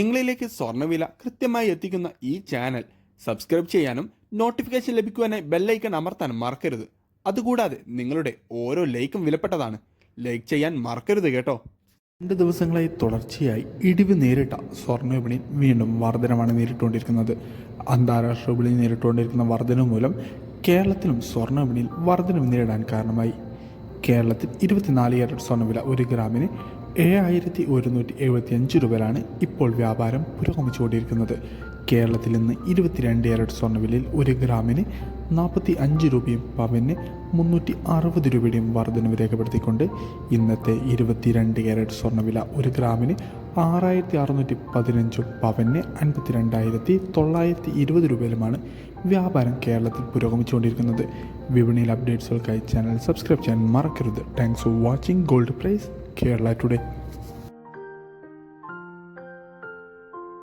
നിങ്ങളിലേക്ക് സ്വർണവില കൃത്യമായി എത്തിക്കുന്ന ഈ ചാനൽ സബ്സ്ക്രൈബ് ചെയ്യാനും നോട്ടിഫിക്കേഷൻ ലഭിക്കുവാനായി ബെല്ലൈക്കൺ അമർത്താനും മറക്കരുത്. അതുകൂടാതെ നിങ്ങളുടെ ഓരോ ലൈക്കും വിലപ്പെട്ടതാണ്. ലൈക്ക് ചെയ്യാൻ മറക്കരുത് കേട്ടോ. രണ്ട് ദിവസങ്ങളായി തുടർച്ചയായി ഇടിവ് നേരിട്ട സ്വർണ വിപണി വീണ്ടും വർധനമാണ് നേരിട്ടുകൊണ്ടിരിക്കുന്നത്. അന്താരാഷ്ട്ര വിപണി നേരിട്ടുകൊണ്ടിരിക്കുന്ന വർധന മൂലം കേരളത്തിലും സ്വർണ വിപണിയിൽ വർധനവ് നേരിടാൻ കാരണമായി. കേരളത്തിൽ ഇരുപത്തിനാല് ക്യാരറ്റ് സ്വർണവില ഒരു ഗ്രാമിന് ഏഴായിരത്തി ഒരുന്നൂറ്റി എഴുപത്തി അഞ്ച് രൂപയിലാണ് ഇപ്പോൾ വ്യാപാരം പുരോഗമിച്ചുകൊണ്ടിരിക്കുന്നത്. കേരളത്തിൽ നിന്ന് ഇരുപത്തിരണ്ട് ക്യാരറ്റ് സ്വർണവിലയിൽ ഒരു ഗ്രാമിന് നാൽപ്പത്തി അഞ്ച് രൂപയും പവന് മുന്നൂറ്റി അറുപത് രൂപയുടെയും വർധനവ് രേഖപ്പെടുത്തിക്കൊണ്ട് ഇന്നത്തെ ഇരുപത്തിരണ്ട് ക്യാരറ്റ് സ്വർണവില ഒരു ഗ്രാമിന് ആറായിരത്തി അറുന്നൂറ്റി പതിനഞ്ചും പവന് അൻപത്തി രണ്ടായിരത്തി തൊള്ളായിരത്തി ഇരുപത് രൂപയിലുമാണ് വ്യാപാരം കേരളത്തിൽ പുരോഗമിച്ചുകൊണ്ടിരിക്കുന്നത്. വിപണിയിൽ അപ്ഡേറ്റ്സുകൾക്കായി ചാനൽ സബ്സ്ക്രൈബ് ചെയ്യാൻ മറക്കരുത്. Thanks for watching gold price Kerala today.